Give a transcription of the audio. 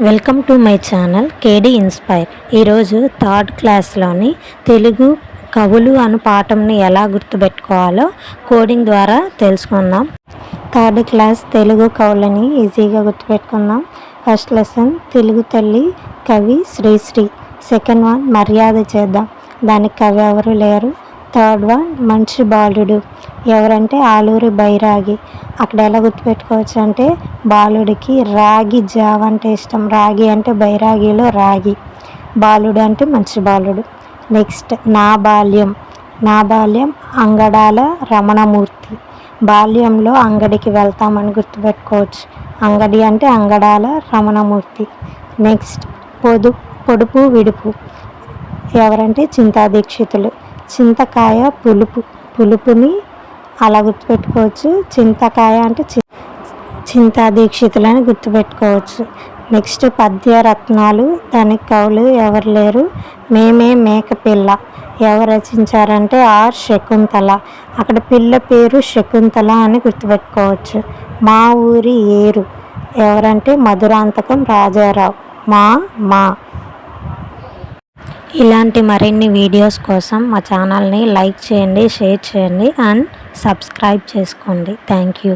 Welcome to my channel KD inspire. ఈరోజు third క్లాస్లోని తెలుగు కవులు అను పాఠంని ఎలా గుర్తుపెట్టుకోవాలో కోడింగ్ ద్వారా తెలుసుకుందాం. థర్డ్ క్లాస్ తెలుగు కవులని ఈజీగా గుర్తుపెట్టుకుందాం. ఫస్ట్ లెసన్ తెలుగు తల్లి కవి శ్రీశ్రీ. సెకండ్ వన్ మర్యాద చేద్దాం. దానికి కవి ఎవరు లేరు? థర్డ్ వన్ మంచి బాలుడు. ఎవరంటే ఆలూరి బైరాగి. అక్కడ ఎలా గుర్తుపెట్టుకోవచ్చు అంటే బాలుడికి రాగి జావ అంటే ఇష్టం. రాగి అంటే బైరాగిలో రాగి. బాలుడు అంటే మంచి బాలుడు. నెక్స్ట్ నా బాల్యం. నా బాల్యం అంగడాల రమణమూర్తి. బాల్యంలో అంగడికి వెళ్తామని గుర్తుపెట్టుకోవచ్చు. అంగడి అంటే అంగడాల రమణమూర్తి. నెక్స్ట్ పొదు పొడుపు విడుపు. ఎవరంటే చింతా దీక్షితులు చింతకాయ పులుపు పులుపుని అలా గుర్తుపెట్టుకోవచ్చు. చింతకాయ అంటే చి చింతా దీక్షితులని గుర్తుపెట్టుకోవచ్చు. నెక్స్ట్ పద్య రత్నాలు దానికి కవులు ఎవరు లేరు. మేమే మేక పిల్ల. ఎవరు రచించారంటే ఆర్ శకుంతల. అక్కడ పిల్ల పేరు శకుంతల అని గుర్తుపెట్టుకోవచ్చు. మా ఊరి ఏరు. ఎవరంటే మధురాంతకం రాజారావు. మా మా. ఇలాంటి మరిన్ని వీడియోస్ కోసం మా ఛానల్ని లైక్ చేయండి షేర్ చేయండి అండ్ సబ్స్క్రైబ్ చేసుకోండి. Thank you.